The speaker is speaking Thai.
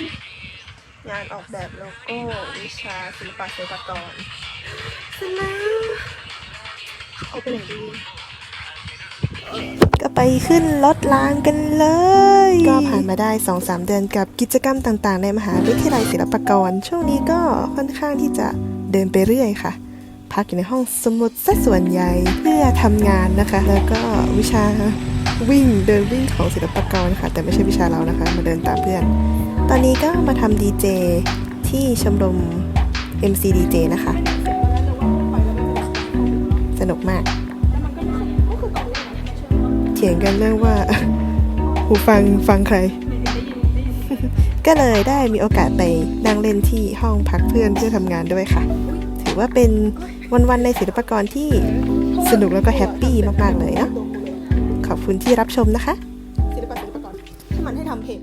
นงานออกแบบโลโก้วิชาศิลปะศิลปากรเสร็จแล้วเอาไปไหนดี ก็ไปขึ้นรถรางกันเลย ก็ผ่านมาได้ 2-3 เดือนกับกิจกรรมต่างๆ ในมหาวิทยาลัยศิลปากร ช่วงนี้ก็ค่อนข้างที่จะเดินไปเรื่อยค่ะพักอยู่ในห้องสมุดซะส่วนใหญ่เพื่อทำงานนะคะ แล้วก็วิชา วิ่งเดินวิ่งของศิลปากรค่ะ แต่ไม่ใช่วิชาเรานะคะ มาเดินตามเพื่อน ตอนนี้ก็มาทำดีเจที่ชมรม MCDJ นะคะ สนุกมาก เถียงกันเรื่องว่า หูฟังฟังใคร ก็เลยได้มีโอกาสไปนั่งเล่นที่ห้องพักเพื่อนเพื่อทำงานด้วยค่ะ ถือว่าเป็นวันๆในศิลปากรที่สนุกแล้วก็แฮปปี้มาก ๆ เลยเนาะ คุณที่รับชมนะคะศิลปะศิลปกรที่มันให้ทำเพจ